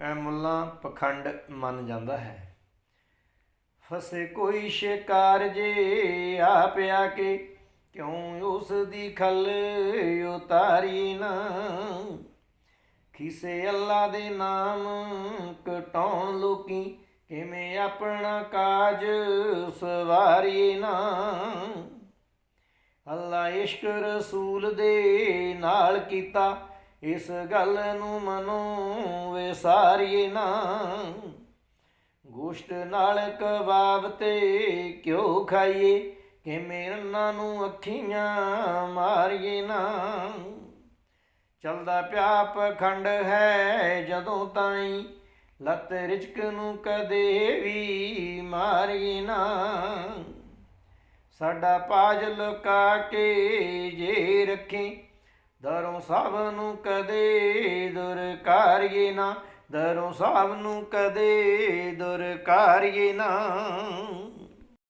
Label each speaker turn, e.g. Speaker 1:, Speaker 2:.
Speaker 1: ਐ ਮੁੱਲਾ ਪਖੰਡ ਮੰਨ ਜਾਂਦਾ ਹੈ। ਫਸੇ ਕੋਈ ਸ਼ਿਕਾਰ ਜੇ ਆਪ ਆ ਕੇ ਕਿਉਂ ਉਸ ਦੀ ਖਲ ਉਤਾਰੀ ਨਾ? ਖਿਸੇ ਅੱਲਾ ਦੇ ਨਾਮ ਕਟਾਉਣ ਲੋਕੀ ਕਿਵੇਂ ਆਪਣਾ ਕਾਜ ਸਵਾਰੀ ਨਾ? ਅੱਲਾ ਇਸ਼ਕ ਰਸੂਲ ਦੇ ਨਾਲ ਕੀਤਾ ਇਸ ਗੱਲ ਨੂੰ ਮਨੋਂ ਵਿਸਾਰੀਏ ਨਾ। ਗੋਸ਼ਟ ਨਾਲ ਕਬਾਬ ਤੇ ਕਿਉਂ ਖਾਈਏ? ਕਿਵੇਂ ਰੰਨਾਂ ਨੂੰ ਅੱਖੀਆਂ ਮਾਰੀਏ ਨਾ। ਚਲਦਾ ਪਿਆ ਪਖੰਡ ਹੈ ਜਦੋਂ ਤਾਈਂ, ਲੱਤ ਰਿਚਕ ਨੂੰ ਕਦੇ ਵੀ ਮਾਰੀਏ ਨਾ। ਸਾਡਾ ਪਾਜ ਲੁਕਾ ਕੇ ਜੇ ਰੱਖੇ ਦਰੋਂ ਸਭ ਨੂੰ ਕਦੇ ਦੁਰਕਾਰੀਏ ਨਾ ਦਰੋਂ ਸਭ ਨੂੰ ਕਦੇ ਦੁਰਕਾਰੀਏ ਨਾ।